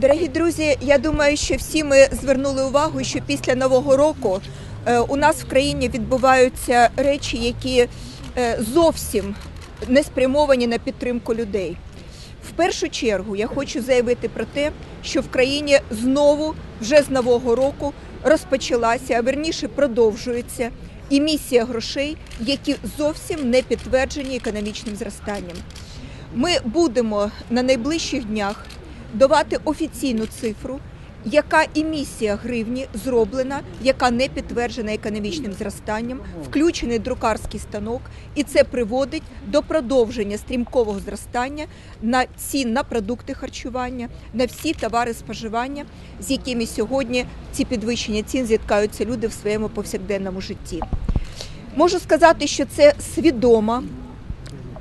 Дорогі друзі, я думаю, що всі ми звернули увагу, що після нового року е, у нас в країні відбуваються речі, які е, зовсім не спрямовані на підтримку людей. В першу чергу я хочу заявити про те, що в країні знову вже з нового року розпочалася, а верніше продовжується емісія грошей, які зовсім не підтверджені економічним зростанням. Ми будемо на найближчих днях давати офіційну цифру, яка емісія гривні зроблена, яка не підтверджена економічним зростанням, включений друкарський станок, і це приводить до продовження стрімкового зростання на цін на продукти харчування, на всі товари споживання, з якими сьогодні ці підвищення цін зіткаються люди в своєму повсякденному житті. Можу сказати, що це свідома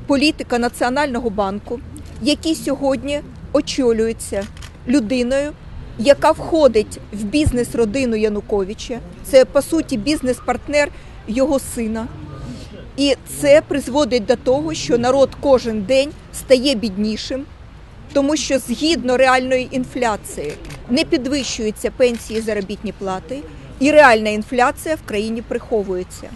політика Національного банку, який сьогодні очолюється людиною, яка входить в бізнес-родину Януковича. Це по суті бізнес-партнер його сина. І це призводить до того, що народ кожен день стає біднішим, тому що згідно реальної інфляції не підвищуються пенсії заробітні плати, і реальна інфляція в країні приховується.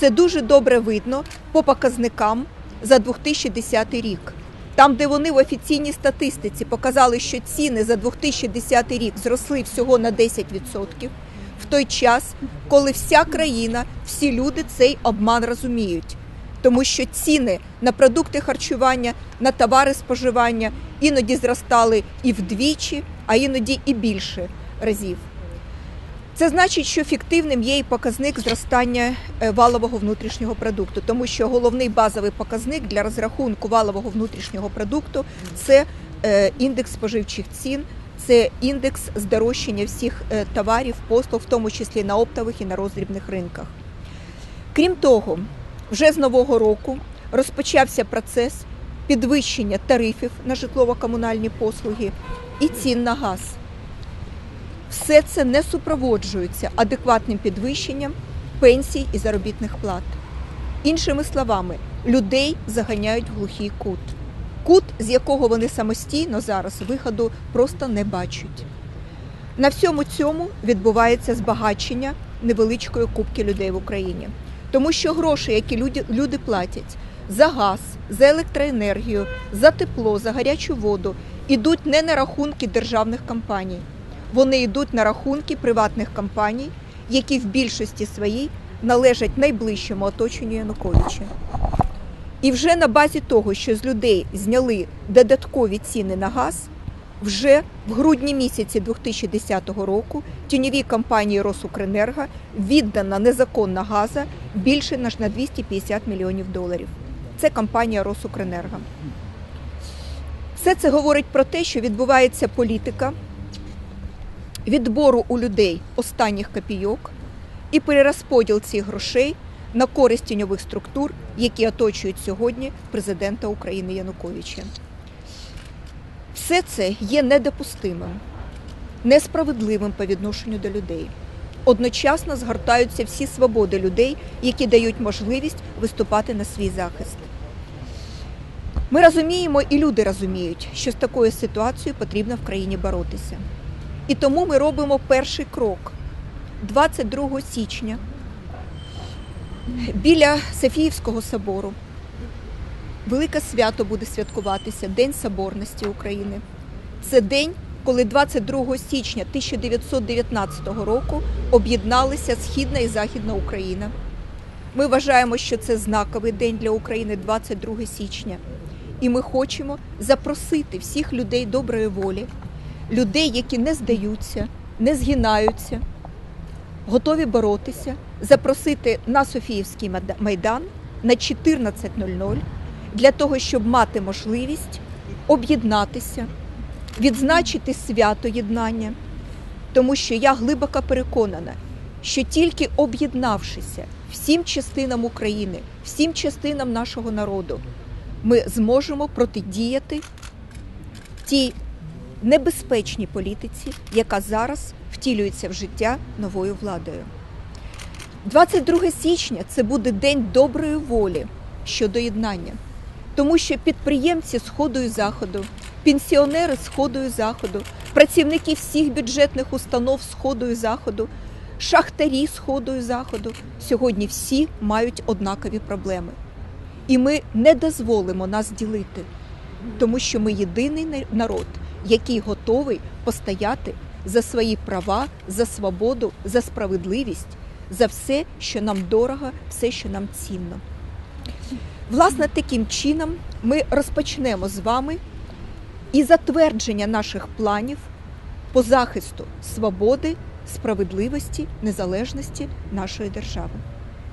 Це дуже добре видно по показникам за 2010 рік. Там, де вони в офіційній статистиці показали, що ціни за 2010 рік зросли всього на 10%, в той час, коли вся країна, всі люди цей обман розуміють. Тому що ціни на продукти харчування, на товари споживання іноді зростали і вдвічі, а іноді і більше разів. Це значить, що фіктивним є і показник зростання е, валового внутрішнього продукту, тому що головний базовий показник для розрахунку валового внутрішнього продукту це е, індекс споживчих цін, це індекс здорожчання всіх е, товарів, послуг, в тому числі на оптових і на роздрібних ринках. Крім того, вже з нового року розпочався процес підвищення тарифів на житлово-комунальні послуги і цін на газ все це не супроводжується адекватним підвищенням пенсій і заробітних плат. Іншими словами, людей заганяють в глухий кут. Кут, з якого вони самостійно зараз виходу просто не бачать. На всьому цьому відбувається збагачення невеличкої кубки людей в Україні. Тому що гроші, які люди, люди платять за газ, за електроенергію, за тепло, за гарячу воду, ідуть не на рахунки державних компаній вони йдуть на рахунки приватних компаній, які в більшості своїй належать найближчому оточенню Януковича. І вже на базі того, що з людей зняли додаткові ціни на газ, вже в грудні місяці 2010 року тіньовій компанії Росукренерго віддана незаконна газа більше ніж на 250 мільйонів доларів. Це компанія Росукренерго. Все це говорить про те, що відбувається політика відбору у людей останніх копійок і перерозподіл цих грошей на користь тіньових структур, які оточують сьогодні президента України Януковича. Все це є недопустимим, несправедливим по відношенню до людей. Одночасно згортаються всі свободи людей, які дають можливість виступати на свій захист. Ми розуміємо, і люди розуміють, що з такою ситуацією потрібно в країні боротися. І тому ми робимо перший крок 22 січня біля Софіївського собору. Велике свято буде святкуватися День Соборності України. Це день, коли 22 січня 1919 року об'єдналися Східна і Західна Україна. Ми вважаємо, що це знаковий день для України 22 січня. І ми хочемо запросити всіх людей доброї волі людей, які не здаються, не згинаються, готові боротися, запросити на Софіївський майдан на 14.00 для того, щоб мати можливість об'єднатися, відзначити свято єднання, тому що я глибоко переконана, що тільки об'єднавшися всім частинам України, всім частинам нашого народу, ми зможемо протидіяти тій небезпечній політиці, яка зараз втілюється в життя новою владою. 22 січня це буде день доброї волі щодо єднання, тому що підприємці Сходу і Заходу, пенсіонери Сходу і Заходу працівники всіх бюджетних установ Сходу і Заходу, шахтарі Сходу і Заходу. Сьогодні всі мають однакові проблеми. І ми не дозволимо нас ділити, тому що ми єдиний народ, який готовий постояти за свої права, за свободу, за справедливість, за все, що нам дорого, все, що нам цінно. Власне, таким чином ми розпочнемо з вами і затвердження наших планів по захисту свободи, справедливості, незалежності нашої держави.